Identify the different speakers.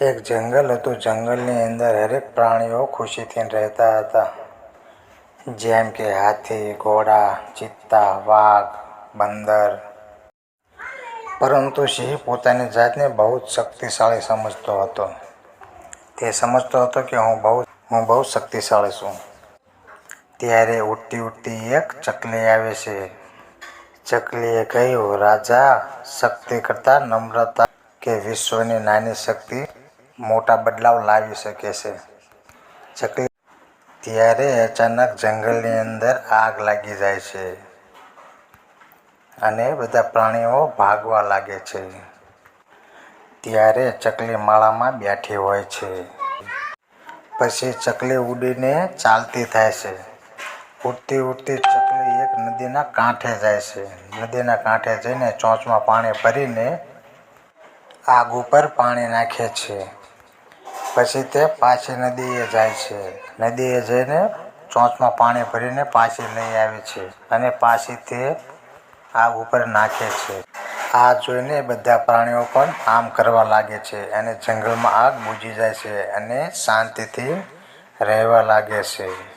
Speaker 1: એક જંગલ હતું. જંગલની અંદર હરેક પ્રાણીઓ ખુશીથી રહેતા હતા. જેમ કે હાથી, ઘોડા, ચિત્તા, વાઘ, બંદર. પરંતુ સિંહ પોતાની જાતને બહુ જ શક્તિશાળી સમજતો હતો. તે સમજતો હતો કે હું બહુ હું બહુ શક્તિશાળી છું. ત્યારે ઉડતી ઉઠતી એક ચકલી આવે છે. ચકલીએ કહ્યું, રાજા, શક્તિ કરતાં નમ્રતા કે વિશ્વની નાની શક્તિ મોટા બદલાવ લાવી શકે છે. ચકલી ત્યારે અચાનક જંગલની અંદર આગ લાગી જાય છે અને બધા પ્રાણીઓ ભાગવા લાગે છે. ત્યારે ચકલી માળામાં બેઠી હોય છે. પછી ચકલી ઉડીને ચાલતી થાય છે. ઉડતી ઉડતી ચકલી એક નદીના કાંઠે જાય છે. નદીના કાંઠે જઈને ચોંચમાં પાણી ભરીને આગ ઉપર પાણી નાખે છે. પછી તે પાછી નદીએ જાય છે. નદીએ જઈને ચોંચમાં પાણી ભરીને પાછી લઈ આવે છે અને પાછી તે આગ ઉપર નાખે છે. આ જોઈને બધા પ્રાણીઓ પણ આમ કરવા લાગે છે અને જંગલમાં આગ બુજી જાય છે અને શાંતિથી રહેવા લાગે છે.